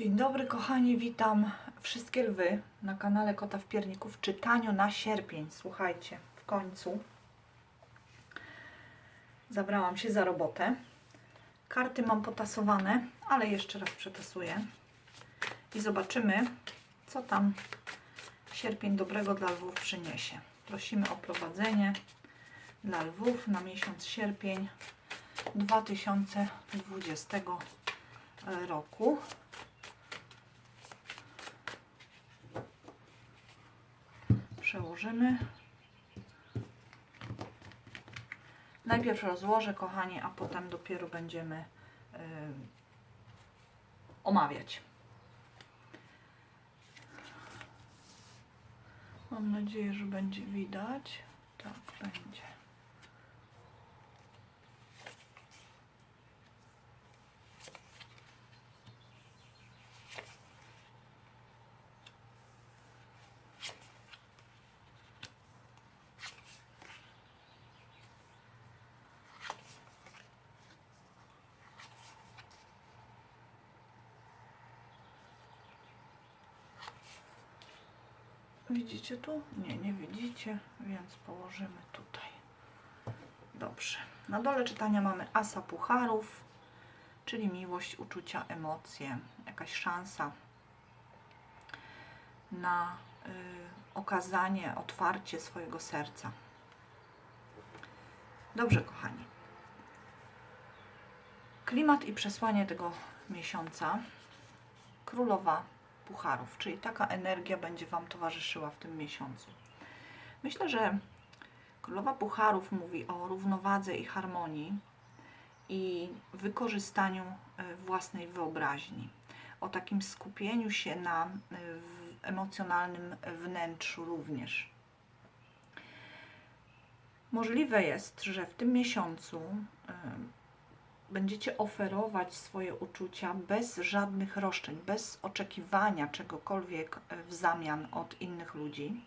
Dzień dobry kochani, witam wszystkie lwy na kanale Kota w Pierniku w czytaniu na sierpień. Słuchajcie, w końcu zabrałam się za robotę. Karty mam potasowane, ale jeszcze raz przetasuję i zobaczymy, co tam sierpień dobrego dla lwów przyniesie. Prosimy o prowadzenie dla lwów na miesiąc sierpień 2020 roku. Przełożymy. Najpierw rozłożę, kochani, a potem dopiero będziemy y, omawiać. Mam nadzieję, że będzie widać. Tak, będzie. Widzicie tu? Nie, nie widzicie, więc położymy tutaj. Dobrze. Na dole czytania mamy asa pucharów, czyli miłość, uczucia, emocje, jakaś szansa na y, okazanie, otwarcie swojego serca. Dobrze, kochani. Klimat i przesłanie tego miesiąca. Królowa pucharów, czyli taka energia będzie Wam towarzyszyła w tym miesiącu. Myślę, że Królowa Pucharów mówi o równowadze i harmonii i wykorzystaniu e, własnej wyobraźni, o takim skupieniu się na e, emocjonalnym wnętrzu również. Możliwe jest, że w tym miesiącu e, będziecie oferować swoje uczucia bez żadnych roszczeń, bez oczekiwania czegokolwiek e, w zamian od innych ludzi.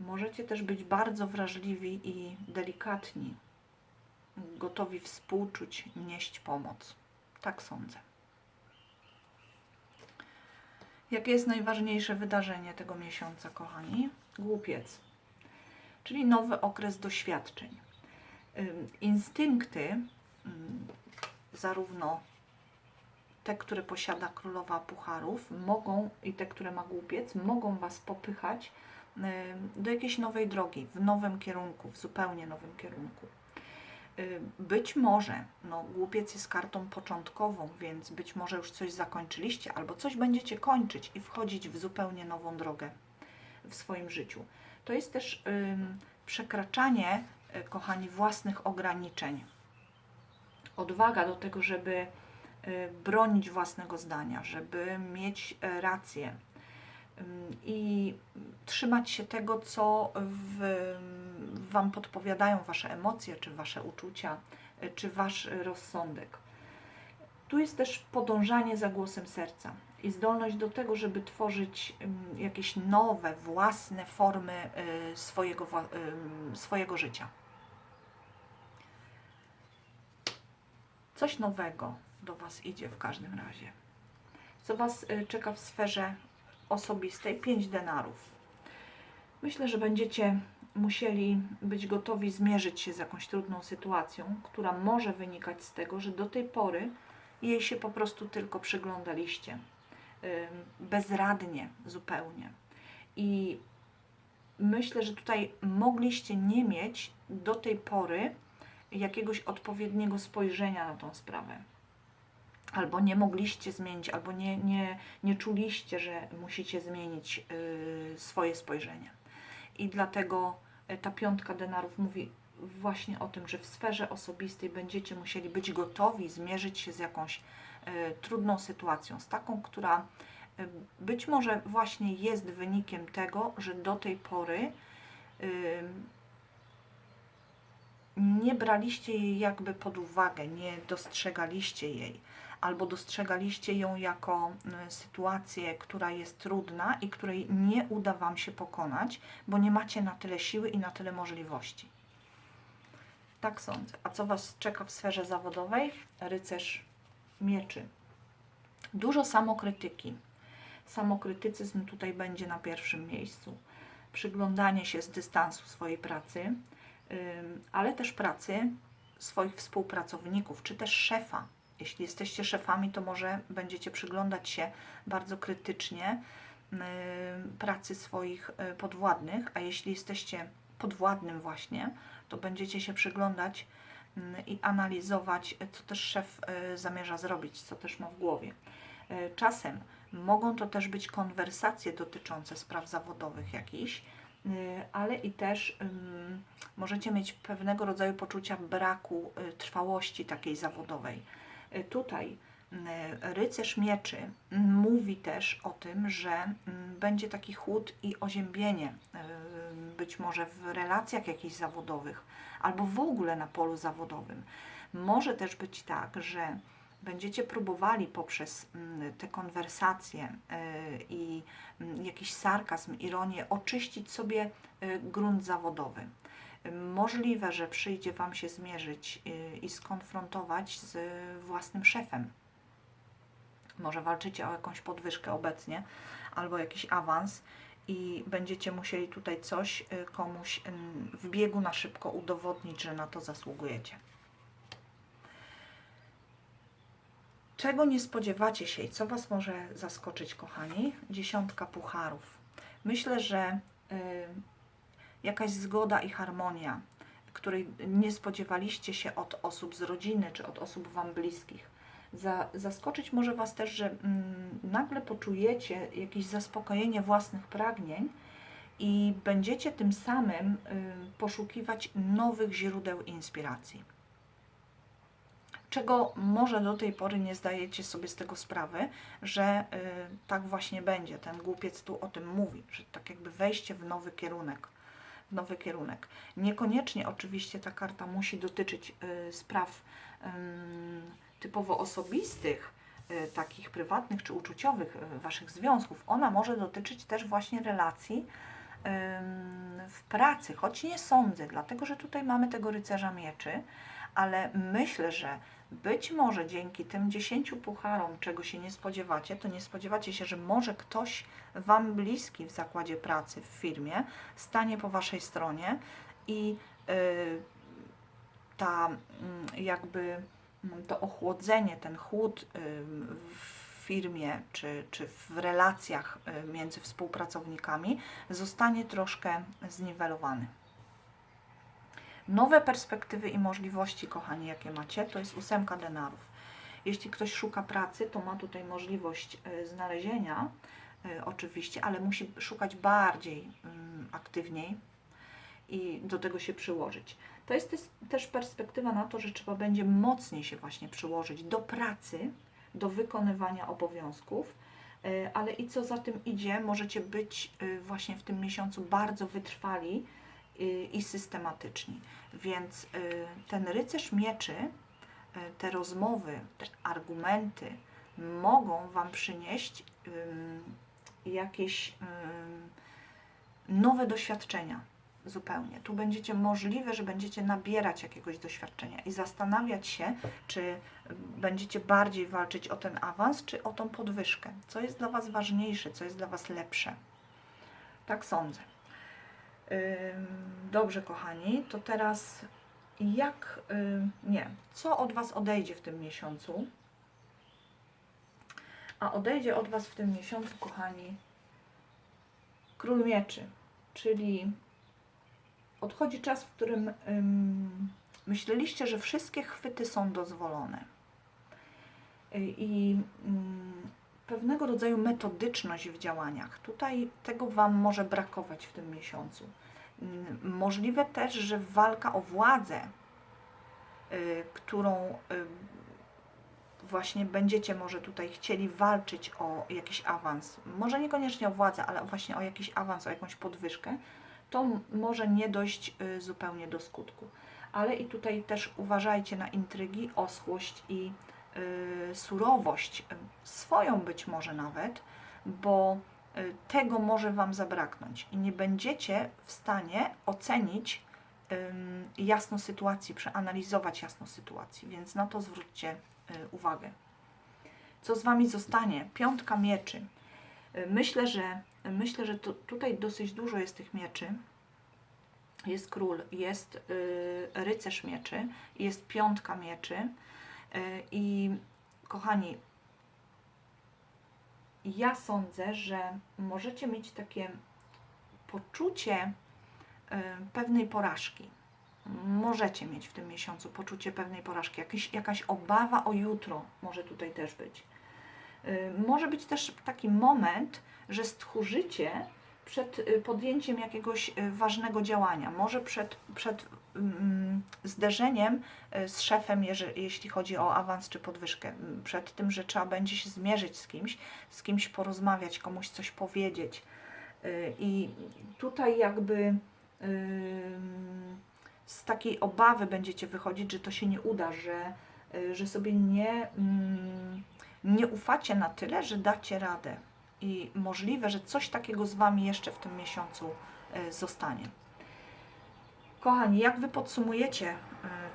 Możecie też być bardzo wrażliwi i delikatni, gotowi współczuć, nieść pomoc. Tak sądzę. Jakie jest najważniejsze wydarzenie tego miesiąca, kochani? Głupiec, czyli nowy okres doświadczeń instynkty, ym, zarówno te, które posiada królowa pucharów, mogą i te, które ma głupiec, mogą Was popychać ym, do jakiejś nowej drogi, w nowym kierunku, w zupełnie nowym kierunku. Ym, Być może, no, głupiec jest kartą początkową, więc być może już coś zakończyliście, albo coś będziecie kończyć i wchodzić w zupełnie nową drogę w swoim życiu. To jest też przekraczanie kochani, własnych ograniczeń. Odwaga do tego, żeby e, bronić własnego zdania, żeby mieć e, rację Ym, i trzymać się tego, co w, Wam podpowiadają Wasze emocje, czy Wasze uczucia, e, czy Wasz rozsądek. Tu jest też podążanie za głosem serca i zdolność do tego, żeby tworzyć jakieś nowe, własne formy y, swojego, ym, swojego życia. Coś nowego do Was idzie w każdym razie. Co Was y, czeka w sferze osobistej? 5 denarów. Myślę, że będziecie musieli być gotowi zmierzyć się z jakąś trudną sytuacją, która może wynikać z tego, że do tej pory jej się po prostu tylko przyglądaliście. Bezradnie zupełnie. I myślę, że tutaj mogliście nie mieć do tej pory jakiegoś odpowiedniego spojrzenia na tą sprawę. Albo nie mogliście zmienić, albo nie, nie, nie czuliście, że musicie zmienić y, swoje spojrzenie. I dlatego y, ta piątka denarów mówi właśnie o tym, że w sferze osobistej będziecie musieli być gotowi zmierzyć się z jakąś y, trudną sytuacją, z taką, która y, być może właśnie jest wynikiem tego, że do tej pory ym, nie braliście jej jakby pod uwagę, nie dostrzegaliście jej, albo dostrzegaliście ją jako sytuację, która jest trudna i której nie uda Wam się pokonać, bo nie macie na tyle siły i na tyle możliwości. Tak sądzę. A co Was czeka w sferze zawodowej? Rycerz mieczy. Dużo samokrytyki. Samokrytycyzm tutaj będzie na pierwszym miejscu. Przyglądanie się z dystansu swojej pracy, ale też pracy swoich współpracowników, czy też szefa. Jeśli jesteście szefami, to może będziecie przyglądać się bardzo krytycznie pracy swoich y, podwładnych, a jeśli jesteście podwładnym właśnie, to będziecie się przyglądać ym, i analizować, y, co też szef y, zamierza zrobić, co też ma w głowie. Y, Czasem mogą to też być konwersacje dotyczące spraw zawodowych jakichś, ale i też możecie mieć pewnego rodzaju poczucia braku trwałości takiej zawodowej. Tutaj y, rycerz mieczy mm, mówi też o tym, że mm, będzie taki chłód i oziębienie, być może w relacjach jakichś zawodowych, albo w ogóle na polu zawodowym. Może też być tak, że będziecie próbowali poprzez mm, te konwersacje y, i mm, jakiś sarkazm, ironię oczyścić sobie y, grunt zawodowy. Możliwe, że przyjdzie Wam się zmierzyć y, i skonfrontować z własnym szefem. Może walczycie o jakąś podwyżkę obecnie albo jakiś awans i będziecie musieli tutaj coś y, komuś ym, w biegu na szybko udowodnić, że na to zasługujecie. Czego nie spodziewacie się i co Was może zaskoczyć, kochani? Dziesiątka pucharów. Myślę, że y, jakaś zgoda i harmonia, której nie spodziewaliście się od osób z rodziny czy od osób Wam bliskich. Za, zaskoczyć może Was też, że mm, nagle poczujecie jakieś zaspokojenie własnych pragnień i będziecie tym samym y, poszukiwać nowych źródeł inspiracji czego może do tej pory nie zdajecie sobie z tego sprawy, że y, tak właśnie będzie. Ten głupiec tu o tym mówi, że tak jakby wejście w nowy kierunek. Nowy kierunek. Niekoniecznie oczywiście ta karta musi dotyczyć y, spraw ym, typowo osobistych, y, takich prywatnych czy uczuciowych y, waszych związków. Ona może dotyczyć też właśnie relacji w pracy, choć nie sądzę, dlatego że tutaj mamy tego rycerza mieczy, ale myślę, że być może dzięki tym 10 pucharom, czego się nie spodziewacie, to nie spodziewacie się, że może ktoś Wam bliski w zakładzie pracy, w firmie, stanie po Waszej stronie i y, ta mm, jakby to ochłodzenie, ten chłód y, w firmie czy, czy w relacjach y, między współpracownikami zostanie troszkę zniwelowany. Nowe perspektywy i możliwości, kochani, jakie macie, to jest ósemka denarów. Jeśli ktoś szuka pracy, to ma tutaj możliwość y, znalezienia, oczywiście, ale musi szukać bardziej mm, aktywniej i do tego się przyłożyć. To jest też- perspektywa na to, że trzeba będzie mocniej się właśnie przyłożyć do pracy, do wykonywania obowiązków, y, ale i co za tym idzie, możecie być y, właśnie w tym miesiącu bardzo wytrwali y, i systematyczni. Więc ten rycerz mieczy, te rozmowy, te argumenty mogą Wam przynieść jakieś nowe doświadczenia zupełnie. Tu będziecie możliwe, że będziecie nabierać jakiegoś doświadczenia i zastanawiać się, czy będziecie bardziej walczyć o ten awans, czy o tą podwyżkę. Co jest dla Was ważniejsze, co jest dla Was lepsze. Tak sądzę. Dobrze, kochani, to teraz jak, nie, co od Was odejdzie w tym miesiącu? A odejdzie od Was w tym miesiącu, kochani, Król Mieczy, czyli odchodzi czas, w którym ym, myśleliście, że wszystkie chwyty są dozwolone. Y, I pewnego rodzaju metodyczność w działaniach. Tutaj tego Wam może brakować w tym miesiącu. Możliwe też, że walka o władzę, y, którą y, właśnie będziecie może tutaj chcieli walczyć o jakiś awans, może niekoniecznie o władzę, ale właśnie o jakiś awans, o jakąś podwyżkę, to może nie dojść y, zupełnie do skutku. Ale i tutaj też uważajcie na intrygi, oschłość i y, surowość, y, swoją być może nawet, bo tego może Wam zabraknąć i nie będziecie w stanie ocenić jasno sytuacji, przeanalizować jasno sytuacji, więc na to zwróćcie uwagę. co z Wami zostanie? Piątka mieczy. Myślę, że, myślę, że tu, tutaj dosyć dużo jest tych mieczy. Jest król, jest y, rycerz mieczy, jest piątka mieczy. Y, I kochani, ja sądzę, że możecie mieć takie poczucie y, pewnej porażki. Możecie mieć w tym miesiącu poczucie pewnej porażki, Jakiś, jakaś obawa o jutro może tutaj też być. Y, Może być też taki moment, że stchórzycie przed y, podjęciem jakiegoś y, ważnego działania, może przed, przed mm, zderzeniem z szefem, jeśli chodzi o awans czy podwyżkę, Mm, przed tym, że trzeba będzie się zmierzyć z kimś, z kimś porozmawiać, komuś coś powiedzieć. I tutaj jakby z takiej obawy będziecie wychodzić, że to się nie uda, że, że sobie nie, mm, nie ufacie na tyle, że dacie radę. I możliwe, że coś takiego z Wami jeszcze w tym miesiącu y, zostanie. Kochani, jak Wy podsumujecie y,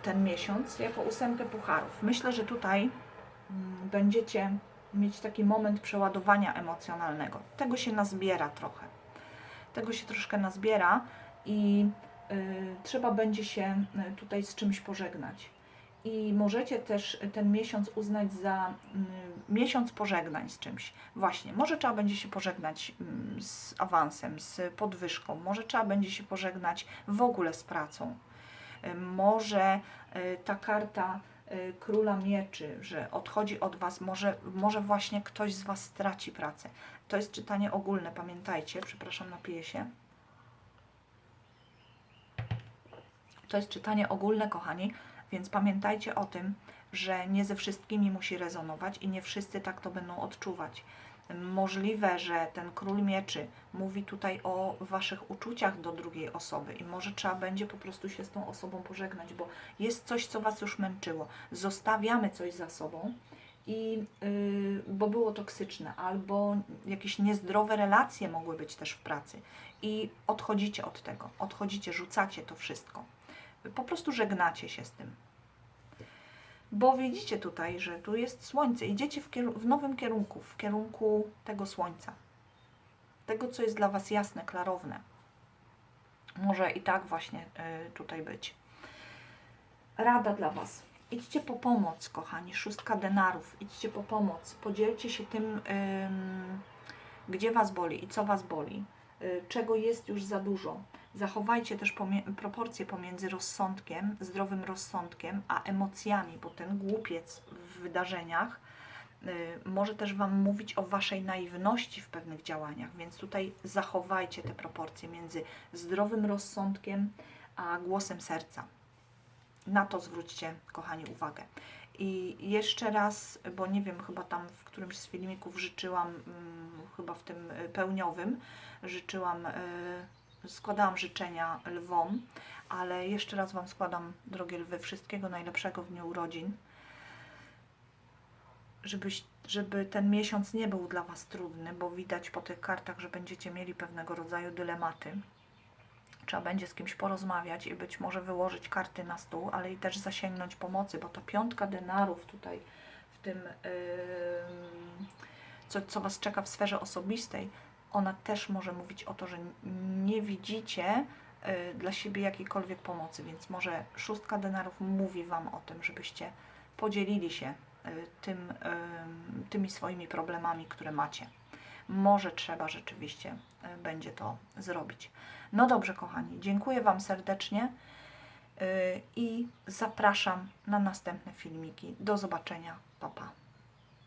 ten miesiąc jako ósemkę pucharów? Myślę, że tutaj mm, będziecie mieć taki moment przeładowania emocjonalnego. Tego się nazbiera trochę. Tego się troszkę nazbiera i y, trzeba będzie się tutaj z czymś pożegnać. I możecie też ten miesiąc uznać za mm, miesiąc pożegnań z czymś. Właśnie, może trzeba będzie się pożegnać mm, z awansem, z podwyżką, może trzeba będzie się pożegnać w ogóle z pracą. Y, Może y, ta karta y, króla mieczy, że odchodzi od Was, może, może właśnie ktoś z Was straci pracę. To jest czytanie ogólne, pamiętajcie. Przepraszam, napiję się. To jest czytanie ogólne, kochani, więc pamiętajcie o tym, że nie ze wszystkimi musi rezonować i nie wszyscy tak to będą odczuwać. Możliwe, że ten król mieczy mówi tutaj o waszych uczuciach do drugiej osoby i może trzeba będzie po prostu się z tą osobą pożegnać, bo jest coś, co was już męczyło. Zostawiamy coś za sobą i yy, bo było toksyczne, albo jakieś niezdrowe relacje mogły być też w pracy i odchodzicie od tego, odchodzicie, rzucacie to wszystko. Po prostu żegnacie się z tym. Bo widzicie tutaj, że tu jest słońce, idziecie w, w nowym kierunku, w kierunku tego słońca. Tego, co jest dla Was jasne, klarowne. Może i tak właśnie y, tutaj być. Rada dla Was. Idźcie po pomoc, kochani. Szóstka denarów. Idźcie po pomoc. Podzielcie się tym, ym, gdzie Was boli i co Was boli. Y, czego jest już za dużo. Zachowajcie też pomie- proporcje pomiędzy rozsądkiem, zdrowym rozsądkiem, a emocjami, bo ten głupiec w wydarzeniach y, może też Wam mówić o Waszej naiwności w pewnych działaniach, więc tutaj zachowajcie te proporcje między zdrowym rozsądkiem a głosem serca. Na to zwróćcie, kochani, uwagę. I jeszcze raz, bo nie wiem, chyba tam w którymś z filmików życzyłam, mm, chyba w tym y, pełniowym, życzyłam, y, składałam życzenia lwom, ale jeszcze raz Wam składam, drogie lwy, wszystkiego najlepszego w dniu urodzin, żebyś, żeby ten miesiąc nie był dla Was trudny, bo widać po tych kartach, że będziecie mieli pewnego rodzaju dylematy. Trzeba będzie z kimś porozmawiać i być może wyłożyć karty na stół, ale i też zasięgnąć pomocy, bo ta piątka denarów tutaj w tym, ym, co, co Was czeka w sferze osobistej, ona też może mówić o to, że nie widzicie y, dla siebie jakiejkolwiek pomocy, więc może szóstka denarów mówi Wam o tym, żebyście podzielili się y, tym, ym, tymi swoimi problemami, które macie. Może trzeba rzeczywiście y, będzie to zrobić. No dobrze, kochani, dziękuję Wam serdecznie y, i zapraszam na następne filmiki. Do zobaczenia. Pa, pa.